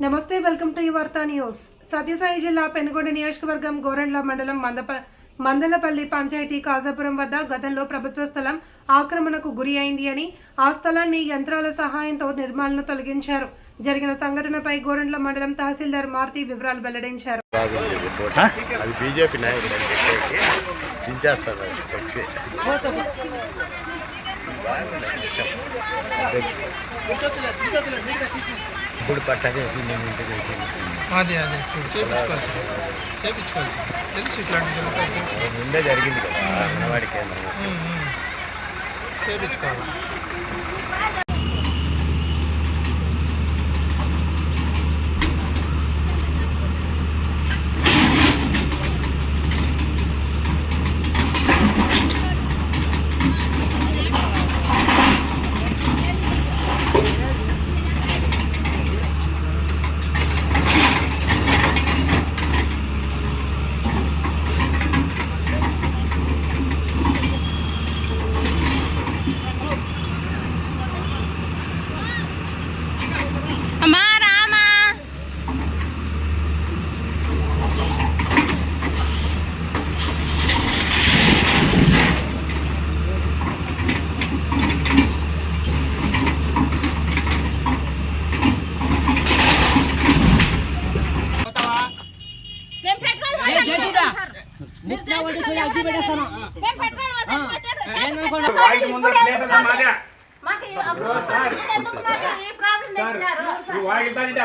నమస్తే welcome to Vaartha news. Satyasai జిల్లా పెనుగొండ నియోజకవర్గం గోరండ్ల మండలం మందప మందలపల్లి పంచాయతీ కాజాపురం వద్ద గతంలో ప్రభుత్వ స్థలం ఆక్రమణకు గురి అయింది అని ఆ స్థలాన్ని యంత్రాల సహాయంతో నిర్మాణను తొలగించారు. జరిగిన సంఘటనపై గోరండ్ల మండలం తహసీల్దార్ మారుతి వివరాలు వెల్లడించారు. బాగుంది. ఇది ఫోటో అది బీజేపీ నాయకుడు ఇప్పుడు పట్ట చేసి నేను ఇంటికి వేసి అదే అదే చూడు చేపించుకోవాలి సార్. చేపించుకోవాలి సార్. తెలుసు. ఇట్లాంటి ముందే జరిగింది కదా అంగన్వాడి కేంద్రం. ఉమ్, ఉమ్. చేపించుకోవాలి అమ్మా రామా నేను పెట్రోల్ పోసాను సార్. మీరు చేసిన ఎవరైనా నేను పెట్రోల్ పోసాను కొట్టారు. ఇప్పుడే ఎందుకు మాకు ఈ అప్పుడు ఎందుకు మాకు ఈ ప్రాబ్లం తెచ్చినారు వాగిద్దానికి ఆ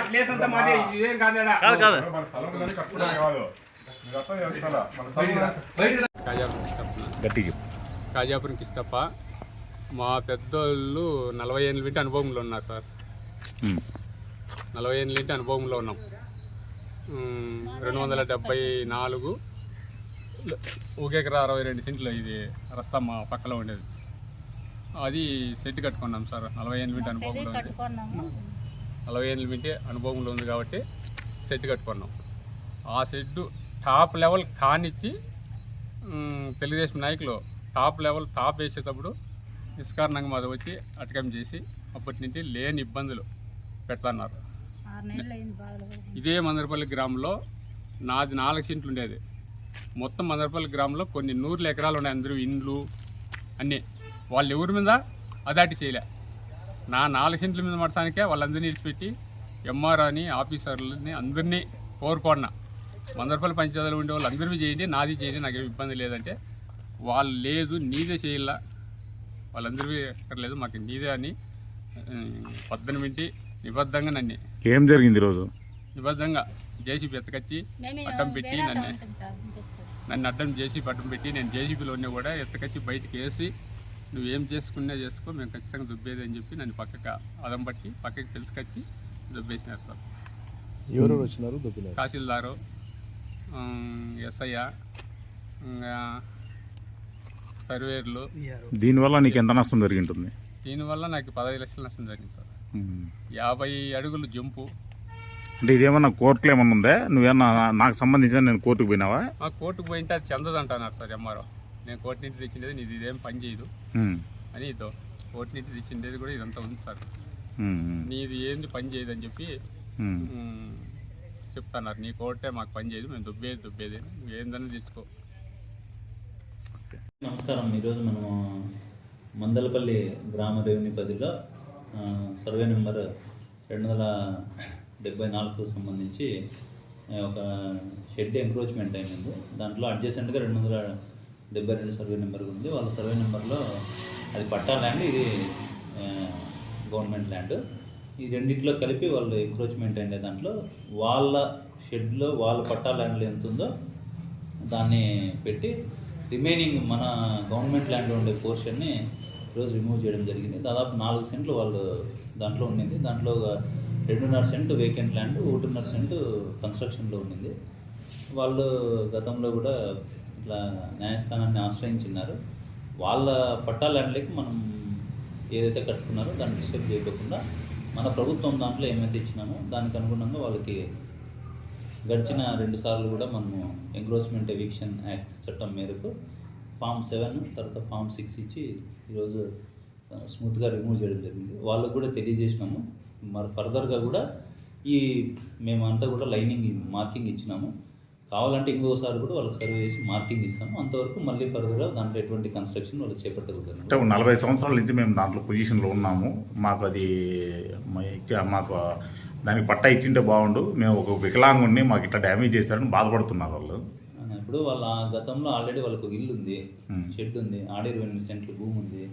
ప్లేస్ అంతా మాదే ఇదేం కాదు కాదు కాదు. కాజాపురం కిష్టప్ప. మా పెద్దోళ్ళు నలభై ఏళ్ళ అనుభవంలో ఉన్నారు సార్. నలభై ఏళ్ళ అనుభవంలో ఉన్నాం. రెండు వందల డెబ్బై నాలుగు ఒక ఎకరా అరవై రెండు సెంట్లు ఇది రస్తా మా పక్కలో ఉండేది. అది సెట్ కట్టుకున్నాం సార్. నలభై నుండి అనుభవంలో ఉంది. నలభై నుండి అనుభవంలో ఉంది కాబట్టి సెట్ కట్టుకున్నాం. ఆ సెట్ టాప్ లెవెల్ కానిచ్చి తెలుగుదేశం నాయకులు టాప్ లెవెల్ టాప్ వేసేటప్పుడు నిష్కారణంగా మాది వచ్చి అటకం చేసి అప్పటి నుండి లేని ఇబ్బందులు పెడుతున్నారు. ఇదే మందరపల్లి గ్రామంలో నాది నాలుగు సెంట్లు ఉండేది. మొత్తం మందరపల్లి గ్రామంలో కొన్ని నూరుల ఎకరాలు ఉన్నాయి. అందరూ ఇండ్లు అన్నీ. వాళ్ళు ఎవరి మీద అదాటి చేయలే. నా నాలుగు సెంట్ల మీద మడసానికే వాళ్ళందరినీ విడిచిపెట్టి ఎంఆర్ అని ఆఫీసర్లని అందరినీ కోరుకోడినా మందరపల్లి పంచాయతీలో ఉండే వాళ్ళు అందరినీ చేయండి నాది చేయండి నాకు ఇబ్బంది లేదంటే. వాళ్ళు లేదు నీదే చేయాల? వాళ్ళందరికీ లేదు మాకు నీదే అని పద్దెనిమిది నిబద్ధంగా నన్ను. ఏం జరిగింది ఈరోజు? నిబద్ధంగా. జేసీబీ ఎత్తకచ్చి అడ్డం పెట్టి నన్ను నన్ను అడ్డం జేసీబీ అడ్డం పెట్టి నేను జేసీబీలోనే కూడా ఎత్తకచ్చి బయటికి వేసి నువ్వేం చేసుకున్నా చేసుకో మేము ఖచ్చితంగా దుబ్బేది అని చెప్పి నన్ను పక్కకి అదం పట్టి పక్కకి తెలుసుకొచ్చి దుబ్బేసినారు సార్. ఎవరెవరు వచ్చినారు? తహసీల్దారు ఎస్ఐ ఇంకా సర్వేర్లు. దీనివల్ల నీకు ఎంత నష్టం జరిగి ఉంటుంది దీనివల్ల నాకు పదహైదు లక్షల నష్టం జరిగింది సార్. యాభై అడుగులు జంపు. అంటే ఇదేమన్నా కోర్టులో ఏమన్నా ఉందా? నువ్వేమన్నా నాకు సంబంధించిన నేను కోర్టుకు పోయినావా? మా కోర్టుకు పోయింటే అది చెందదు అంటున్నారు సార్ ఎంఆర్ఓ. నేను కోర్టు నుంచి తెచ్చిండేది నీది ఇదేం పని చేయదు. అని ఇదో కోర్టు నుంచి తెచ్చిండేది కూడా ఇదంతా ఉంది సార్. నీది ఏంది పని చేయదు అని చెప్పి చెప్తున్నారు. నీ కోర్టే మాకు పని చేయదు మేము దుబ్బేది దుబ్బేది. ఏందని తీసుకో. నమస్కారం. ఈరోజు మనము మందలపల్లి గ్రామ రెవెన్యూ ఆ, సర్వే నెంబర్ రెండు వందల డెబ్బై నాలుగుకు సంబంధించి ఒక షెడ్ ఎంక్రోచ్మెంట్ అయింది దాంట్లో అడ్జసెంట్గా రెండు వందల డెబ్బై రెండు సర్వే నెంబర్ ఉంది. వాళ్ళ సర్వే నెంబర్లో అది పట్టా ల్యాండ్ ఇది గవర్నమెంట్ ల్యాండ్ ఈ రెండిట్లో కలిపి వాళ్ళు ఎంక్రోచ్మెంట్ అయిన దాంట్లో వాళ్ళ షెడ్లో వాళ్ళ పట్టా ల్యాండ్లో ఎంత ఉందో దాన్ని పెట్టి రిమైనింగ్ మన గవర్నమెంట్ ల్యాండ్లో ఉండే పోర్షన్ని ఈరోజు రిమూవ్ చేయడం జరిగింది. దాదాపు నాలుగు సెంట్లు వాళ్ళు దాంట్లో ఉండింది. దాంట్లో ఒక రెండున్నర సెంటు వేకెంట్ ల్యాండ్ ఒకటిన్నర సెంటు కన్స్ట్రక్షన్లో ఉండింది వాళ్ళు గతంలో కూడా ఇట్లా న్యాయస్థానాన్ని ఆశ్రయించినారు వాళ్ళ పట్టా ల్యాండ్లకి మనం ఏదైతే కట్టుకున్నారో దాన్ని డిస్టర్బ్ చేయకుండా మన ప్రభుత్వం దాంట్లో ఏమైతే ఇచ్చినామో దానికి అనుగుణంగా వాళ్ళకి గడిచిన రెండు సార్లు కూడా మనము ఎంక్రోచ్మెంట్ ఎవిక్షన్ యాక్ట్ చట్టం మేరకు ఫామ్ సెవెన్ తర్వాత ఫామ్ సిక్స్ ఇచ్చి ఈరోజు స్మూత్గా రిమూవ్ చేయడం జరిగింది. వాళ్ళకు కూడా తెలియజేసినాము. మరి ఫర్దర్గా కూడా ఈ మేమంతా కూడా లైనింగ్ మార్కింగ్ ఇచ్చినాము. కావాలంటే ఇంకోసారి కూడా వాళ్ళకి సర్వే చేసి మార్కింగ్ ఇస్తాము. అంతవరకు మళ్ళీ ఫర్దర్గా దాంట్లో ఎటువంటి కన్స్ట్రక్షన్ వాళ్ళు చేపట్టగలుగుతారు అంటే నలభై సంవత్సరాల నుంచి మేము దాంట్లో పొజిషన్లో ఉన్నాము. మాకు అది మాకు దానికి పట్టా ఇచ్చింటే బాగుండు. మేము ఒక వికలాంగుడిని మాకు ఇట్లా డ్యామేజ్ చేశారని బాధపడుతున్నారు వాళ్ళు. ఇప్పుడు వాళ్ళ గతంలో ఆల్రెడీ వాళ్ళకు ఇల్లు ఉంది. షెడ్ ఉంది ఆడే ఎనిమిది సెంట్లు భూమి ఉంది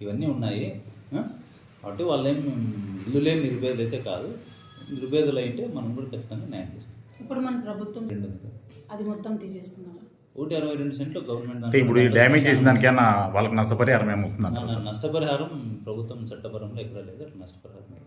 ఇవన్నీ ఉన్నాయి? కాబట్టి వాళ్ళేం ఇల్లు లేని నిరుపేదలు అయితే కాదు నిరుపేదలు అయితే మనం కూడా ఖచ్చితంగా న్యాయం చేస్తాం ఇప్పుడు మన ప్రభుత్వం. అది మొత్తం తీసేసుకున్నారు ఒకటి అరవై రెండు సెంట్లు గవర్నమెంట్ అంటే ఇప్పుడు ఈ డ్యామేజ్ చేసిన దానికైనా వాళ్ళకి నష్టపరిహారం ఏమి వస్తుంది నా- నా- నష్టపరిహారం ప్రభుత్వం చట్టపరంలో ఎక్కడ లేదు నష్టపరిహారం.